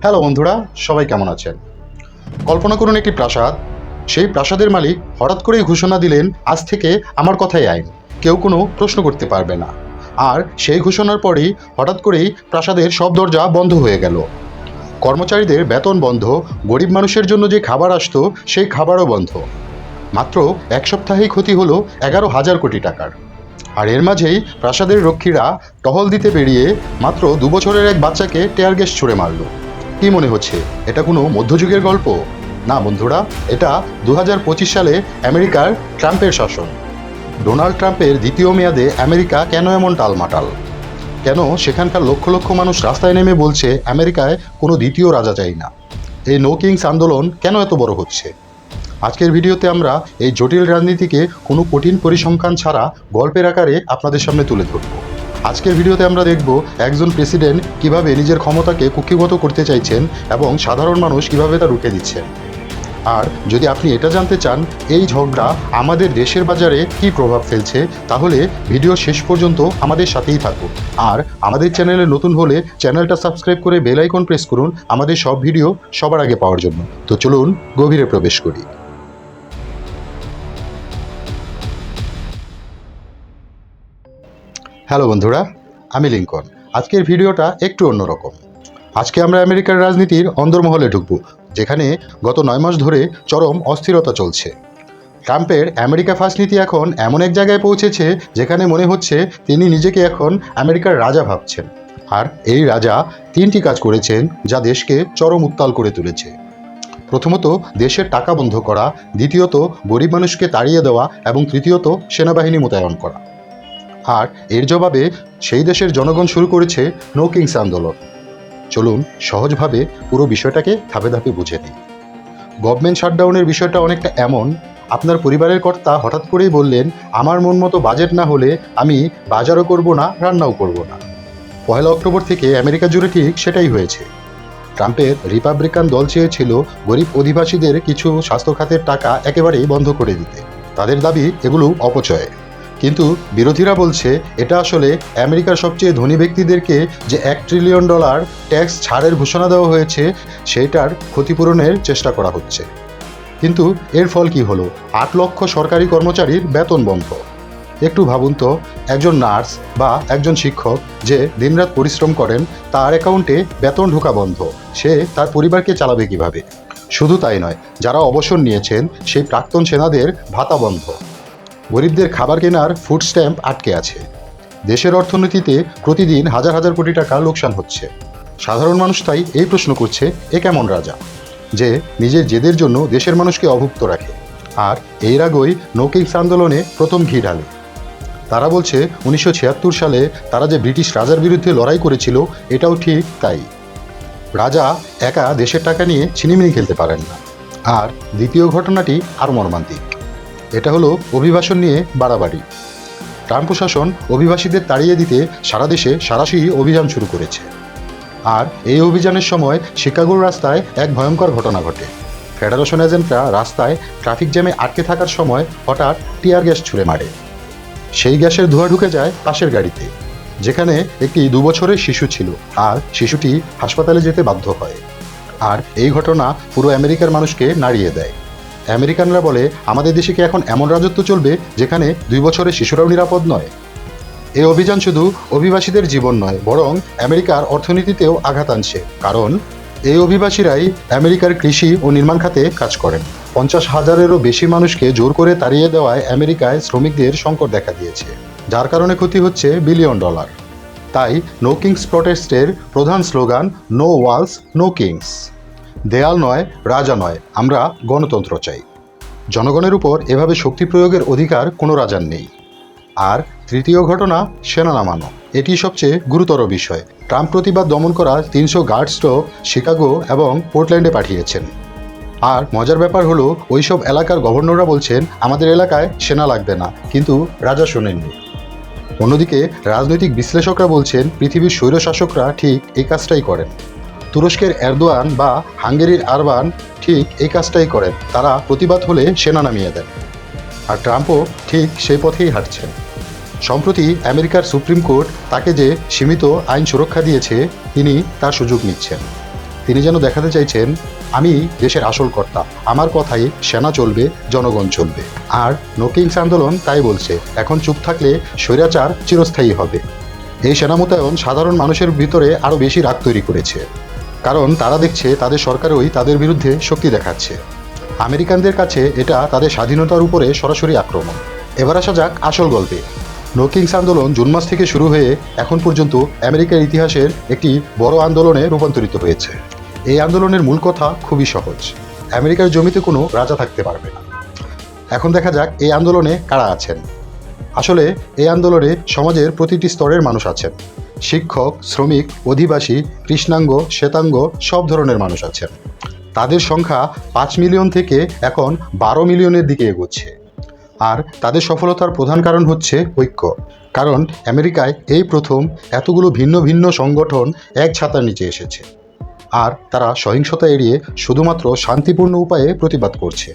Hello বন্ধুরা, সবাই কেমন আছেন? কল্পনা করুন একটি প্রাসাদ। সেই প্রাসাদের মালিক হঠাৎ করেই ঘোষণা দিলেন, আজ থেকে আমার কথাই আইন। কেউ কোনো প্রশ্ন করতে পারবে না। আর সেই ঘোষণার পরেই হঠাৎ করেই প্রাসাদের সব দরজা বন্ধ হয়ে গেল। কর্মচারীদের বেতন বন্ধ, গরিব মানুষের জন্য যে খাবার আসতো, সেই খাবারও বন্ধ। মাত্র এক সপ্তাহেই ক্ষতি হলো এগারো হাজার কোটি টাকার। আর এর মাঝেই প্রাসাদের রক্ষীরা টহল দিতে বেরিয়ে মাত্র দু বছরের এক বাচ্চাকে টেয়ার গ্যাস ছুঁড়ে মারল। কি মনে হচ্ছে, এটা কোনো মধ্যযুগের গল্প? না বন্ধুরা, এটা দু হাজার পঁচিশ সালে আমেরিকার ট্রাম্পের শাসন। ডোনাল্ড ট্রাম্পের দ্বিতীয় মেয়াদে আমেরিকা কেন এমন টালমাটাল? কেন সেখানকার লক্ষ লক্ষ মানুষ রাস্তায় নেমে বলছে, আমেরিকায় কোনো দ্বিতীয় রাজা চাই না এই নো কিংস আন্দোলন কেন এত বড় হচ্ছে? আজকের ভিডিওতে আমরা এই জটিল রাজনীতিকে কোনো কঠিন পরিসংখ্যান ছাড়া গল্পের আকারে আপনাদের সামনে তুলে ধরব। আজকের ভিডিওতে আমরা দেখব একজন প্রেসিডেন্ট কীভাবে নিজের ক্ষমতাকে কুক্ষিগত করতে চাইছেন এবং সাধারণ মানুষ কীভাবে তা রুখে দিচ্ছেন। আর যদি আপনি এটা জানতে চান, এই ঝগড়া আমাদের দেশের বাজারে কী প্রভাব ফেলছে, তাহলে ভিডিও শেষ পর্যন্ত আমাদের সাথেই থাকুন। আর আমাদের চ্যানেলে নতুন হলে চ্যানেলটা সাবস্ক্রাইব করে বেল আইকন প্রেস করুন। আমাদের সব ভিডিও সবার আগে পাওয়ার জন্য। তো চলুন গভীরে প্রবেশ করি। হ্যালো বন্ধুরা, আমি লিঙ্কন। আজকের ভিডিওটা একটু অন্যরকম। আজকে আমরা আমেরিকার রাজনীতির অন্দরমহলে ঢুকব, যেখানে গত নয় মাস ধরে চরম অস্থিরতা চলছে। ট্রাম্পের আমেরিকা ফার্স্ট নীতি এখন এমন এক জায়গায় পৌঁছেছে, যেখানে মনে হচ্ছে তিনি নিজেকে এখন আমেরিকার রাজা ভাবছেন। আর এই রাজা তিনটি কাজ করেছেন, যা দেশকে চরম উত্তাল করে তুলেছে। প্রথমত, দেশের টাকা বন্ধ করা, দ্বিতীয়ত, গরিব মানুষকে তাড়িয়ে দেওয়া এবং তৃতীয়ত, সেনাবাহিনী মোতায়েন করা। আর এর জবাবে সেই দেশের জনগণ শুরু করেছে নো কিংস আন্দোলন। চলুন সহজভাবে পুরো বিষয়টাকে ধাপে ধাপে বুঝে নিই। গভর্নমেন্ট শাটডাউনের বিষয়টা অনেকটা এমন, আপনার পরিবারের কর্তা হঠাৎ করেই বললেন, আমার মন মতো বাজেট না হলে আমি বাজারও করব না, রান্নাও করব না। পয়লা অক্টোবর থেকে আমেরিকা জুড়ে ঠিক সেটাই হয়েছে। ট্রাম্পের রিপাবলিকান দল চেয়েছিল গরিব অধিবাসীদের কিছু স্বাস্থ্য খাতের টাকা একেবারেই বন্ধ করে দিতে। তাদের দাবি এগুলো অপচয়। কিন্তু বিরোধীরা বলছে এটা আসলে আমেরিকার সবচেয়ে ধনী ব্যক্তিদেরকে যে এক ট্রিলিয়ন ডলার ট্যাক্স ছাড়ের ঘোষণা দেওয়া হয়েছে সেটার ক্ষতিপূরণের চেষ্টা করা হচ্ছে। কিন্তু এর ফল কি হলো? আট লক্ষ সরকারি কর্মচারীর বেতন বন্ধ। একটু ভাবুন তো, একজন নার্স বা একজন শিক্ষক যে দিনরাত পরিশ্রম করেন, তার অ্যাকাউন্টে বেতন ঢোকা বন্ধ। সে তার পরিবারকে চালাবে কীভাবে? শুধু তাই নয়, যারা অবসর নিয়েছেন, সেই প্রাক্তন সেনাদের ভাতা বন্ধ। গরিবদের খাবার কেনার ফুড স্ট্যাম্প আটকে আছে। দেশের অর্থনীতিতে প্রতিদিন হাজার হাজার কোটি টাকা লোকসান হচ্ছে। সাধারণ মানুষ তাই এই প্রশ্ন করছে, এ কেমন রাজা? যে নিজের জেদের জন্য দেশের মানুষকে অভুক্ত রাখে। আর এর আগেই নৌকিংস আন্দোলনে প্রথম ঘি ঢালে। তারা বলছে, উনিশশো ছিয়াত্তর সালে তারা যে ব্রিটিশ রাজার বিরুদ্ধে লড়াই করেছিল, এটাও ঠিক তাই। রাজা একা দেশের টাকা নিয়ে ছিনিমিনি খেলতে পারেন না। আর দ্বিতীয় ঘটনাটি আর মর্মান্তিক। এটা হলো অভিবাসন নিয়ে বাড়াবাড়ি। ট্রাম্প প্রশাসন অভিবাসীদের তাড়িয়ে দিতে সারা দেশে সারাশি অভিযান শুরু করেছে। আর এই অভিযানের সময় শিকাগোর রাস্তায় এক ভয়ঙ্কর ঘটনা ঘটে। ফেডারেশন এজেন্টরা রাস্তায় ট্রাফিক জ্যামে আটকে থাকার সময় হঠাৎ টিয়ার গ্যাস ছুঁড়ে মারে। সেই গ্যাসের ধোঁয়া ঢুকে যায় পাশের গাড়িতে, যেখানে একটি দু বছরের শিশু ছিল আর শিশুটি হাসপাতালে যেতে বাধ্য হয়। আর এই ঘটনা পুরো আমেরিকার মানুষকে নাড়িয়ে দেয়। আমেরিকানরা বলে, আমাদের দেশে কি এখন এমন রাজত্ব চলবে যেখানে দুই বছরের শিশুরাও নিরাপদ নয়? এই অভিযান শুধু অভিবাসীদের জীবন নয়, বরং আমেরিকার অর্থনীতিতেও আঘাত আনছে। কারণ এই অভিবাসীরাই আমেরিকার কৃষি ও নির্মাণ খাতে কাজ করেন। পঞ্চাশ হাজারেরও বেশি মানুষকে জোর করে তাড়িয়ে দেওয়ায় আমেরিকায় শ্রমিকদের সংকট দেখা দিয়েছে, যার কারণে ক্ষতি হচ্ছে বিলিয়ন ডলার। তাই, নো কিংস প্রটেস্টের প্রধান slogan, no walls, no kings দেয়াল নয়, রাজা নয়, আমরা গণতন্ত্র চাই। জনগণের উপর এভাবে শক্তি প্রয়োগের অধিকার কোনো রাজার নেই। আর তৃতীয় ঘটনা, সেনা নামানো। এটি সবচেয়ে গুরুতর বিষয়। ট্রাম্প প্রতিবাদ দমন করা তিনশো গার্ড স্টোভ শিকাগো এবং পোর্টল্যান্ডে পাঠিয়েছেন। আর মজার ব্যাপার হলো, ওইসব এলাকার গভর্নররা বলছেন, আমাদের এলাকায় সেনা লাগবে না। কিন্তু রাজা শোনেননি। অন্যদিকে রাজনৈতিক বিশ্লেষকরা বলছেন, পৃথিবীর স্বৈরশাসকরা ঠিক এই কাজটাই করেন। তুরস্কের এরদোয়ান বা হাঙ্গেরির আরবান ঠিক এই কাজটাই করেন। তারা প্রতিবাদ হলে সেনা নামিয়ে দেন। আর ট্রাম্পও ঠিক সেই পথেই হাঁটছেন। সম্প্রতি আমেরিকার সুপ্রিম কোর্ট তাকে যে সীমিত আইন সুরক্ষা দিয়েছে, তিনি তার সুযোগ নিচ্ছেন। তিনি যেন দেখাতে চাইছেন, আমি দেশের আসল কর্তা। আমার কথাই সেনা চলবে, জনগণ চলবে। আর নো কিংস আন্দোলন তাই বলছে, এখন চুপ থাকলে স্বৈরাচার চিরস্থায়ী হবে। এই সেনা মোতায়েন সাধারণ মানুষের ভিতরে আরও বেশি রাগ তৈরি করেছে। কারণ তারা দেখছে তাদের সরকারই তাদের বিরুদ্ধে শক্তি দেখাচ্ছে। আমেরিকানদের কাছে এটা তাদের স্বাধীনতার উপরে সরাসরি আক্রমণ। এবার আসা যাক আসল গল্পে। নো কিংস আন্দোলন জুন মাস থেকে শুরু হয়ে এখন পর্যন্ত আমেরিকার ইতিহাসের একটি বড় আন্দোলনে রূপান্তরিত হয়েছে। এই আন্দোলনের মূল কথা খুবই সহজ। আমেরিকার জমিতে কোনো রাজা থাকতে পারবে না। এখন দেখা যাক এই আন্দোলনে কারা আছেন। আসলে এই আন্দোলনে সমাজের প্রতিটি স্তরের মানুষ আছেন। শিক্ষক, শ্রমিক, অধিবাসী, কৃষ্ণাঙ্গ, শ্বেতাঙ্গ সব ধরনের মানুষ আছেন। তাদের সংখ্যা পাঁচ মিলিয়ন থেকে এখন বারো মিলিয়নের দিকে এগোচ্ছে। আর তাদের সফলতার প্রধান কারণ হচ্ছে ঐক্য। কারণ আমেরিকায় এই প্রথম এতগুলো ভিন্ন ভিন্ন সংগঠন এক ছাতার নিচে এসেছে। আর তারা সহিংসতা এড়িয়ে শুধুমাত্র শান্তিপূর্ণ উপায়ে প্রতিবাদ করছে,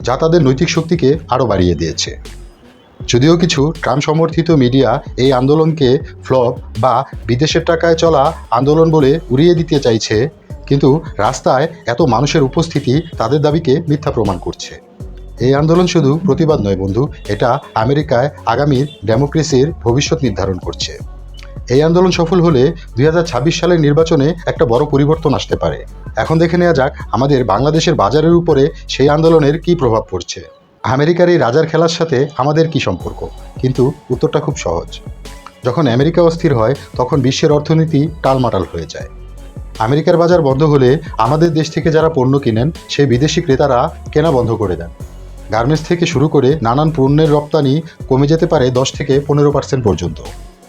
যা তাদের নৈতিক শক্তিকে আরও বাড়িয়ে দিয়েছে। যদিও কিছু ট্রাম্প সমর্থিত মিডিয়া এই আন্দোলনকে ফ্লপ বা বিদেশের টাকায় চলা আন্দোলন বলে উড়িয়ে দিতে চাইছে, কিন্তু রাস্তায় এত মানুষের উপস্থিতি তাদের দাবিকে মিথ্যা প্রমাণ করছে। এই আন্দোলন শুধু প্রতিবাদ নয় বন্ধু, এটা আমেরিকায় আগামীর ডেমোক্রেসির ভবিষ্যৎ নির্ধারণ করছে। এই আন্দোলন সফল হলে দুই হাজার ছাব্বিশ সালের নির্বাচনে একটা বড় পরিবর্তন আসতে পারে। এখন দেখে নেওয়া যাক আমাদের বাংলাদেশের বাজারের উপরে সেই আন্দোলনের কী প্রভাব পড়ছে। আমেরিকার এই রাজার খেলার সাথে আমাদের কি সম্পর্ক? কিন্তু উত্তরটা খুব সহজ। যখন আমেরিকা অস্থির হয়, তখন বিশ্বের অর্থনীতি টালমাটাল হয়ে যায়। আমেরিকার বাজার বন্ধ হলে আমাদের দেশ থেকে যারা পণ্য কিনেন, সেই বিদেশি ক্রেতারা কেনা বন্ধ করে দেন। গার্মেন্টস থেকে শুরু করে নানান পণ্যের রপ্তানি কমে যেতে পারে দশ থেকে পনেরো পার্সেন্ট পর্যন্ত।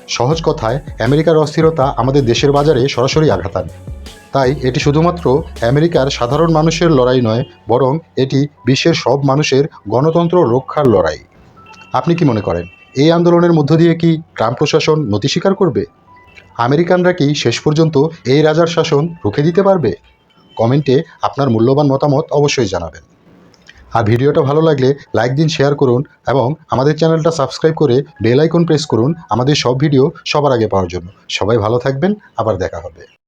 সহজ কথায়, আমেরিকার অস্থিরতা আমাদের দেশের বাজারে সরাসরি আঘাত আনে। তাই এটি শুধুমাত্র আমেরিকার সাধারণ মানুষের লড়াই নয়, বরং এটি বিশ্বের সব মানুষের গণতন্ত্র রক্ষার লড়াই। আপনি কি মনে করেন, এই আন্দোলনের মধ্য দিয়ে কি ট্রাম্প প্রশাসন নতি স্বীকার করবে? আমেরিকানরা কি শেষ পর্যন্ত এই রাজার শাসন রুখে দিতে পারবে? কমেন্টে আপনার মূল্যবান মতামত অবশ্যই জানাবেন। আর ভিডিওটা ভালো লাগলে লাইক দিন, শেয়ার করুন এবং আমাদের চ্যানেলটা সাবস্ক্রাইব করে বেল আইকন প্রেস করুন আমাদের সব ভিডিও সবার আগে পাওয়ার জন্য। সবাই ভালো থাকবেন, আবার দেখা হবে।